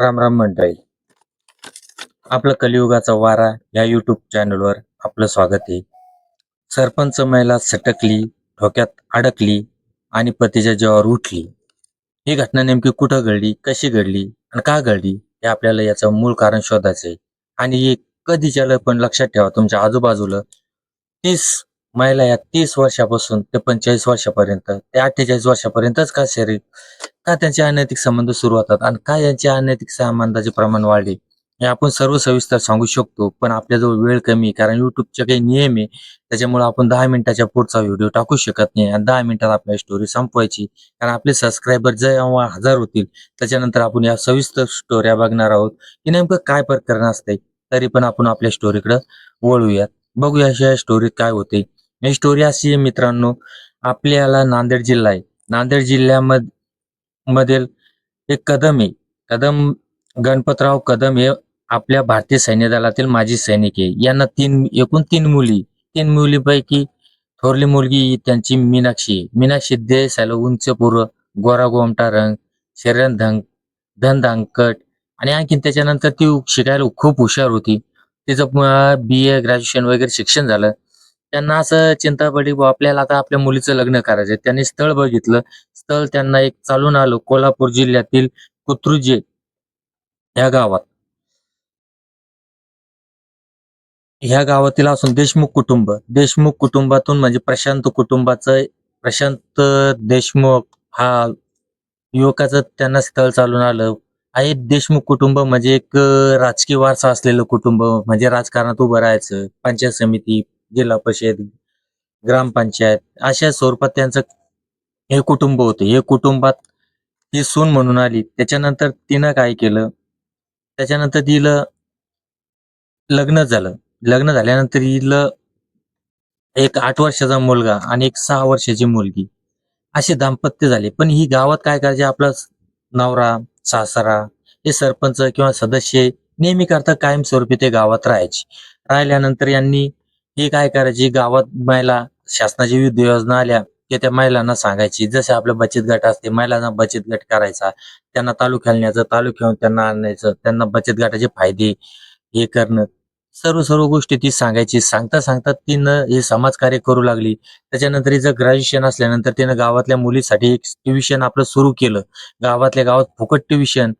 राम राम मंडळी. आपलं कलियुगाचा वारा या युट्यूब चॅनलवर आपलं स्वागत आहे. सरपंच महिला सटकली ठोक्यात अडकली आणि पतीच्या जीवावर उठली. ही घटना नेमकी कुठं घडली कशी घडली आणि का घडली हे आपल्याला याचं मूळ कारण शोधायचं आहे. आणि हे कधी पण लक्षात ठेवा तुमच्या आजूबाजूला तीस महिला या तीस वर्षापासून ते पंचेचाळीस वर्षापर्यंत ते अठ्ठेचाळीस वर्षापर्यंतच का शरीर का त्यांचे अनैतिक संबंध सुरू होतात आणि का यांचे अनैतिक संबंधाचे प्रमाण वाढले हे आपण सर्व सविस्तर सांगू शकतो. पण आपल्याजवळ वेळ कमी आहे, कारण युट्यूबचे काही नियम आहे त्याच्यामुळे आपण दहा मिनिटाच्या पुढचा व्हिडिओ टाकू शकत नाही आणि दहा मिनिटात आपल्या स्टोरी संपवायची. कारण आपले सबस्क्रायबर जेव्हा हजार होतील त्याच्यानंतर आपण या सविस्तर स्टोऱ्या बघणार आहोत की नेमकं काय प्रकरण असते तरी पण आपण आपल्या स्टोरीकडे वळूयात. बघूया अशा स्टोरीत काय होते ही स्टोरी अशी आहे मित्रांनो. आपल्याला नांदेड जिल्हा आहे. नांदेड जिल्ह्यामध्ये मधील एक कदम आहे. कदम गणपतराव कदम हे आपल्या भारतीय सैन्य दलातील माजी सैनिक आहे. यांना तीन एकूण तीन मुली. तीन मुलीपैकी थोरली मुलगी त्यांची मीनाक्षी आहे. मीनाक्षी देसायला उंच पूर्व गोरा गोमटा रंग शरण धंग धनधांकट आणि आणखीन त्याच्यानंतर ती शिकायला खूप हुशार होती. तिचं बी ए ग्रॅज्युएशन वगैरे शिक्षण झालं. त्यांना असं चिंता पडली बुवा आपल्याला आता आपल्या मुलीचं लग्न करायचं त्यांनी स्थळ बघितलं. स्थळ त्यांना एक चालून आलं कोल्हापूर जिल्ह्यातील कुत्रुजे या गावात. ह्या गावातील असून देशमुख कुटुंब. देशमुख कुटुंबातून म्हणजे प्रशांत कुटुंबाचं प्रशांत देशमुख हा युवकाचं त्यांना स्थळ चालून आलं. आहे देशमुख कुटुंब म्हणजे एक राजकीय वारसा असलेलं कुटुंब म्हणजे राजकारणात उभं राहायचं पंचायत समिती जिल्हा परिषद ग्रामपंचायत अशा स्वरूपात त्यांचं हे कुटुंब होतं. हे कुटुंबात ती सून म्हणून आली. त्याच्यानंतर तिनं काय केलं? त्याच्यानंतर तिला लग्न झालं. लग्न झाल्यानंतर हिला एक आठ वर्षाचा मुलगा आणि एक सहा वर्षाची मुलगी असे दाम्पत्य झाले. पण ही गावात काय करायचे? आपला नवरा सासरा हे सरपंच किंवा सदस्य नेहमी करता कायमस्वरूपी ते गावात राहायचे. राहिल्यानंतर यांनी ही काय करायची? गावात महिला शासनाची विविध योजना आल्या की त्या महिलांना सांगायची जसे आपलं बचत गट असते महिलांना बचत गट करायचा त्यांना तालुक्याला न्यायचं तालुक्याहून त्यांना आणायचं त्यांना बचत गटाचे फायदे हे करणं. सर्व सर्व गोष्टी ती सांगायची. सांगता सांगता तिनं हे समाजकार्य करू लागली. त्याच्यानंतर हिचं ग्रॅज्युएशन असल्यानंतर तिनं गावातल्या मुलीसाठी एक ट्युशन आपलं सुरू केलं. गावातल्या गावात फुकट ट्युशन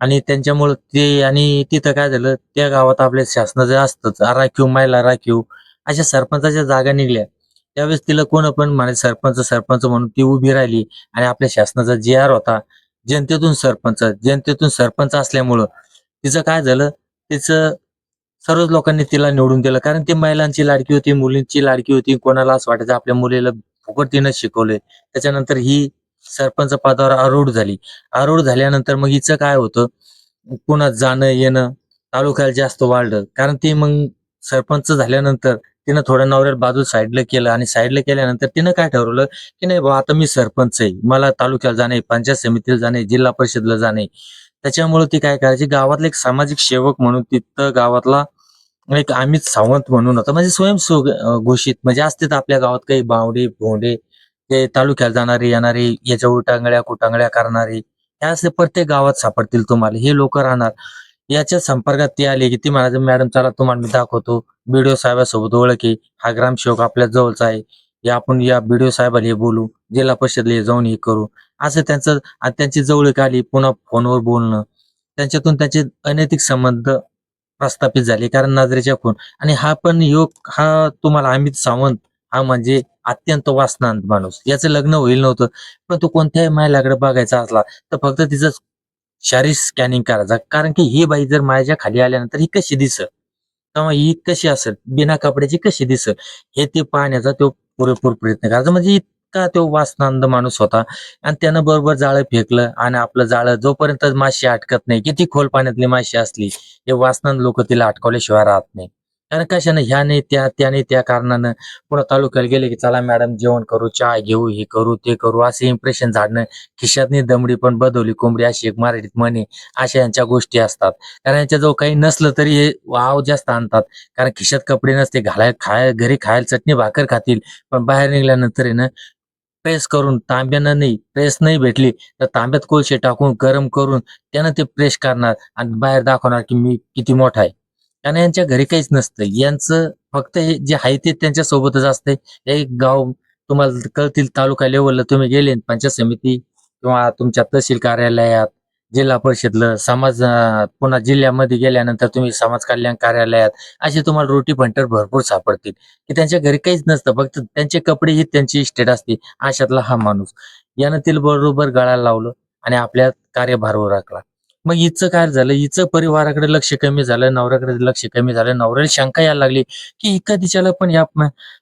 आणि त्यांच्यामुळं ते आणि तिथं काय झालं? त्या गावात आपल्या शासनाचं असतंच. राखीव महिला राखीव. अशा सरपंचाच्या जागा निघल्या. त्यावेळेस तिला कोण पण म्हणे सरपंच सरपंच म्हणून ती उभी राहिली आणि आपल्या शासनाचा जे आर होता जनतेतून सरपंच जनतेतून सरपंच असल्यामुळं तिचं काय झालं? तिचं सर्वच लोकांनी तिला निवडून दिलं. कारण ती महिलांची लाडकी होती मुलींची लाडकी होती. कोणाला असं वाटायचं आपल्या मुलीला फुकट तिनं शिकवले त्याच्यानंतर ही सरपंच पदावर आरूढ झाली. आरूढ झाल्यानंतर मग हिचं काय होतं? पुन्हा जाणं येणं तालुक्याला जास्त वाढलं. कारण ती मग सरपंच झाल्यानंतर तिनं थोडं नवऱ्याला बाजू साईडला केलं आणि साईडला केल्यानंतर तिनं काय ठरवलं की नाही बा आता मी सरपंच आहे. मला तालुक्याला जाणे पंचायत समितीला जाणे जिल्हा परिषदला जाणे त्याच्यामुळे ती काय करायची? गावातले एक सामाजिक सेवक म्हणून तिथं गावातला एक अमित सावंत म्हणून होता. म्हणजे स्वयं घोषित. म्हणजे असते आपल्या गावात काही बावडे भोंडे ते तालुक्याला जाणारे येणारे याच्या उटांगड्या कुटांगड्या करणारे. हे असे प्रत्येक गावात सापडतील तुम्हाला. हे लोक राहणार. याच्या संपर्कात ती आली की ती म्हणाली मॅडम चला तुम्हाला मी दाखवतो. बीडीओ साहेबासोबत ओळखी. हा ग्रामसेवक आपल्या जवळचा आहे. या आपण या बीडीओ साहेबाला हे बोलू. जिल्हा परिषदला हे जाऊन हे करू. असं त्यांचं आणि त्यांची जवळीक आली पुन्हा फोनवर बोलणं. त्यांच्यातून त्यांचे अनैतिक संबंध प्रस्थापित झाले कारण नजरेच्या खून. आणि हा पण योग हा तुम्हाला अमित सावंत हा म्हणजे अत्यंत वासनांत माणूस. याचं लग्न होईल नव्हतं पण तो कोणत्याही महिलाकडे बघायचा असला तर फक्त तिचं शारीरिक स्कॅनिंग करायचा. कारण की ही बाई जर माझ्या खाली आल्यानंतर ही कशी दिसत तेव्हा ही कशी असेल? बिना कपड्याची कशी दिसत हे ते पाहण्याचा तो पुरेपूर प्रयत्न करायचा. म्हणजे इतका तो वासनांद माणूस होता. आणि त्यानं बरोबर जाळं फेकलं आणि आपलं जाळं जोपर्यंत माशी अटकत नाही किती खोल पाण्यातली माशी असली हे वासनांद लोक तिला अटकवल्याशिवाय राहत नाही. कारण कशाने? ह्याने त्या त्याने त्या कारणानं पुन्हा तालुक्याला गेले की चला मॅडम जेवण करू चहा घेऊ हे करू ते करू. असे इम्प्रेशन झाडणं खिशातनी दमडी पण बदवली कोंबडी अशी एक मराठीत म्हणे अशा यांच्या गोष्टी असतात. कारण यांच्याजवळ काही नसलं तरी हे वाव जास्त आणतात. कारण खिशात कपडे नसते घालाय खाय घरी खायला चटणी भाकर खातील पण बाहेर निघाल्यानंतर ना प्रेस करून तांब्यानं नाही प्रेस नाही भेटली तर तांब्यात कोळशे टाकून गरम करून त्यानं ते प्रेस करणार आणि बाहेर दाखवणार की मी किती मोठा आहे. आणि यांच्या घरी काहीच नसतं. यांचं फक्त हे जे आहे ते त्यांच्या सोबतच असते एक गाव तुम्हाला कळतील तालुका लेवलला तुम्ही गेले पंचायत समिती किंवा तुमच्या तहसील कार्यालयात जिल्हा परिषदलं समाज पुन्हा जिल्ह्यामध्ये गेल्यानंतर तुम्ही समाज कल्याण कार्यालयात असे तुम्हाला रोटी पंटर भरपूर सापडतील. की त्यांच्या घरी काहीच नसतं. फक्त त्यांचे कपडे ही त्यांची इस्टेट असते. अशातला हा माणूस. यानं तिला बरोबर गळायला लावलं आणि आपल्या कार्यभारवर राखला. मग हिचं काय झालं? हिचं परिवाराकडे लक्ष कमी झालं नवऱ्याकडे लक्ष कमी झालं नवऱ्याला शंका यायला लागली की इका तिच्याला पण या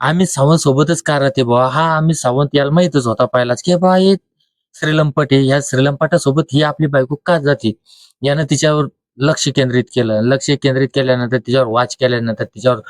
आम्ही सावंत सोबतच का राहते बुवा? हा आम्ही सावंत याला माहितच होता पहिलाच की बा हे श्रीलंपट आहे. या श्रीलंपटासोबत ही आपली बायको का जाते? यानं तिच्यावर लक्ष केंद्रित केलं. लक्ष केंद्रित केल्यानंतर तिच्यावर वाच केल्यानंतर तिच्यावर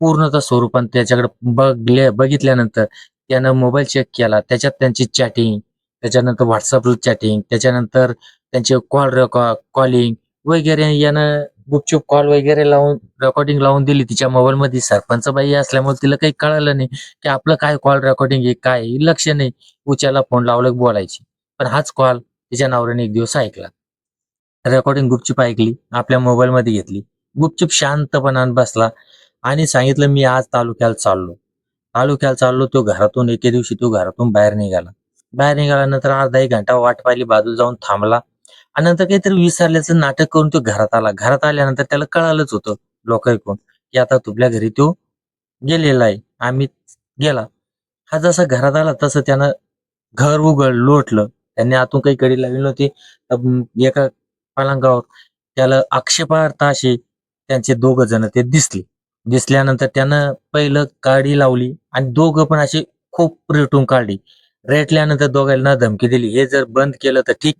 पूर्णतः स्वरूपान त्याच्याकडे बघले बघितल्यानंतर त्यानं मोबाईल चेक केला. त्याच्यात त्यांची चॅटिंग त्याच्यानंतर व्हॉट्सअपला चॅटिंग त्याच्यानंतर त्यांचे कॉल रेकॉर्ड कॉलिंग वगैरे यानं गुपचूप कॉल वगैरे लावून रेकॉर्डिंग लावून दिली तिच्या मोबाईल मध्ये. सरपंच बाई असल्यामुळे तिला काही कळालं नाही की आपलं काय कॉल रेकॉर्डिंग आहे काय लक्ष नाही. उच्याला फोन लावलं बोलायची. पण हाच कॉल तिच्या नवऱ्याने एक दिवस ऐकला. रेकॉर्डिंग गुपचूप ऐकली आपल्या मोबाईल मध्ये घेतली. गुपचूप शांतपणाने बसला आणि सांगितलं मी आज तालुक्याला चाललो. तालुक्याला चाललो तो घरातून एके दिवशी तो घरातून बाहेर निघाला. बाहेर निघाल्यानंतर अर्धा एक घंटा वाट पाहिली बाजू जाऊन थांबला. आणि नंतर काहीतरी विसरल्याचं नाटक करून तो घरात आला. घरात आल्यानंतर त्याला कळालंच होतं लोक ऐकून की आता तुपल्या घरी तो गेलेला आहे. आम्ही गेला. हा जसा घरात आला तसं त्यानं घर उघड लोटलं. त्यांनी आतून काही कडी लावली नव्हती. एका पलंगावर त्याला आक्षेपार्थ असे त्यांचे दोघ जण ते दिसले. दिसल्यानंतर त्यानं पहिलं काडी लावली आणि दोघं पण अशी खूप रेटून काढली. रेटल्यानंतर दोघांना धमकी दिली. हे जर बंद केलं तर ठीक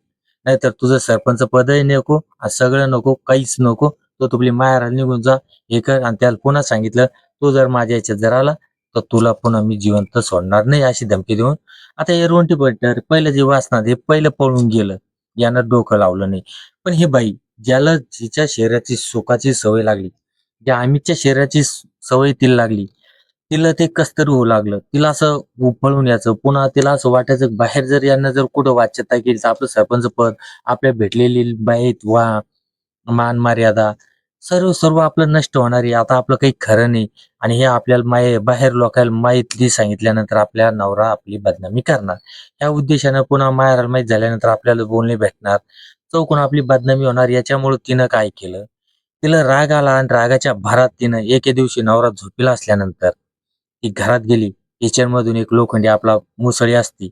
नाहीतर तुझं सरपंच पदही नको सगळं नको काहीच नको. तो तुपली मायाला निघून जा. हे कर आणि त्याला पुन्हा सांगितलं तू जर माझ्या याच्यात जर आला तर तुला पुन्हा मी जिवंत सोडणार नाही अशी धमकी देऊन. आता हे रोंटी पट्टर पहिलं जे वाचणार हे पहिलं पळून गेलं. यानं डोकं लावलं नाही. पण हे बाई ज्याला जिच्या शरीराची सुखाची सवय लागली ज्या अमितच्या शरीराची सवय तिला लागली तिला ते कस्तरी होऊ लागलं. तिला असं उफळून यायचं. पुन्हा तिला असं वाटायचं बाहेर जर यांना जर कुठं वाच्यता केली तर आपलं सरपंच पद आपल्या भेटलेली बाईत वा मान मर्यादा सर्व सर्व आपलं नष्ट होणार आहे. आता आपलं काही खरं नाही. आणि हे आपल्याला माय बाहेर लोकांना माहिती सांगितल्यानंतर आपल्या नवरा आपली बदनामी करणार. या उद्देशानं पुन्हा मायाला माहीत झाल्यानंतर आपल्याला बोलणे भेटणार. चौकून आपली बदनामी होणार याच्यामुळे तिनं काय केलं? तिला राग आला आणि रागाच्या भरात तिनं एके दिवशी नवरा झोपीला असल्यानंतर ती घरात गेली. किचनमधून एक लोखंडी आपला मुसळी असती.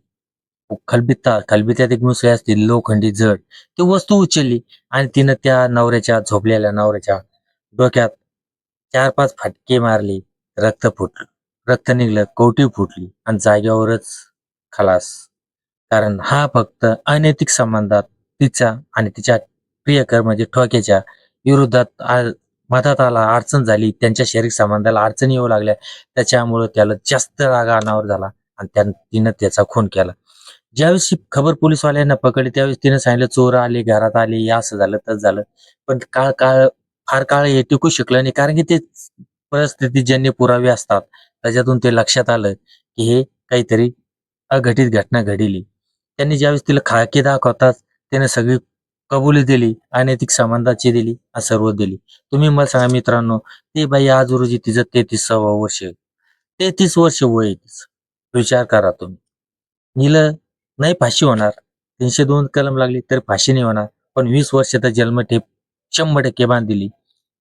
खलबित्ता खलबित्यात एक मुसळी असती. लोखंडी जड. ती वस्तू उचलली आणि तिनं त्या नवऱ्याच्या झोपलेल्या नवऱ्याच्या डोक्यात चार पाच फटके मारले. रक्त फुटलं. रक्त निघलं. कवटी फुटली आणि जागेवरच खलास. कारण हा फक्त अनैतिक संबंधात तिचा आणि तिच्या प्रियकर म्हणजे ठोक्याच्या विरोधात मधाताला आला अडचण झाली त्यांच्या शरीर संबंधाला अडचणी येऊ लागल्या. त्याच्यामुळे त्याला जास्त राग अनावर झाला आणि त्या तिनं त्याचा खून केला. ज्यावेळेस खबर पोलीसवाल्यांना पकडली त्यावेळेस तिने सांगितलं चोर आले घरात आले या असं झालं तसं झालं. पण काळ काळ फार काळ हे टिकू शकलं नाही कारण की ते परिस्थितीजन्य पुरावे असतात त्याच्यातून ते लक्षात आलं की हे काहीतरी अघटित घटना घडली. त्यांनी ज्यावेळेस तिला खाकी दाखवताच त्याने सगळी कबुली दिली अनैतिक संबंधाची दिली सर्व दिली. तुम्ही मला सांगा मित्रांनो ते बाई आज रोजी तिचं तेहतीसावं वर्ष तेहतीस वर्ष वय विचार करा तुम्ही. हिला नाही फाशी होणार. तीनशे दोन कलम लागली तर फाशी नाही होणार. पण वीस वर्षाचा जन्मठेप शंभर टक्के बांधली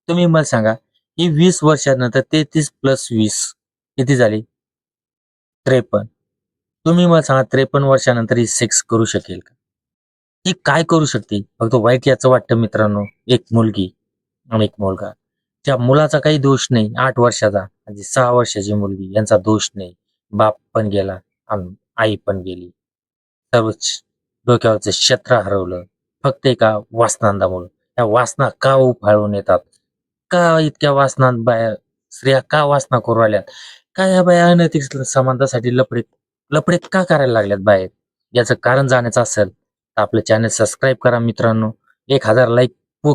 तुम्ही मला सांगा ही वीस वर्षानंतर तेहतीस प्लस वीस किती झाली? त्रेपन्न. तुम्ही मला सांगा त्रेपन्न वर्षानंतर ही सेक्स करू शकेल का? ती काय करू शकते? फक्त वाईट याचं वाटतं मित्रांनो एक मुलगी आणि एक मुलगा. त्या मुलाचा काही दोष नाही आठ वर्षाचा. म्हणजे सहा वर्षाची मुलगी यांचा दोष नाही. बाप पण गेला आणि आई पण गेली. सर्वच डोक्यावरचं क्षेत्र हरवलं. फक्त एका वासनांदामुळं. त्या वासना का उफाळून येतात? का इतक्या वासनात बाया स्त्रिया का वासना करू राहिल्यात? का या बाया अनैतिक समानतासाठी लपडे लपडे का करायला लागल्यात बाहेर? याचं कारण जाण्याचं असेल. आपलं चॅनल सबस्क्राईब करा मित्रांनो. एक हजार लाईक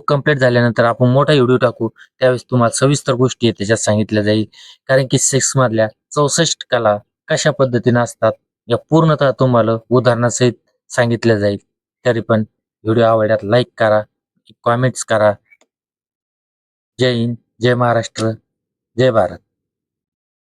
कंप्लीट झाल्यानंतर आपण मोठा व्हिडिओ टाकू. त्यावेळेस तुम्हाला सविस्तर गोष्टी आहेत त्याच्यात सांगितल्या जाईल. कारण की सेक्स मधल्या चौसष्ट कला कशा पद्धतीने असतात या पूर्णतः तुम्हाला उदाहरणासहित सांगितल्या जाईल. तरी पण व्हिडिओ आवडल्यात लाईक करा कॉमेंट्स करा. जय हिंद जय महाराष्ट्र जय भारत.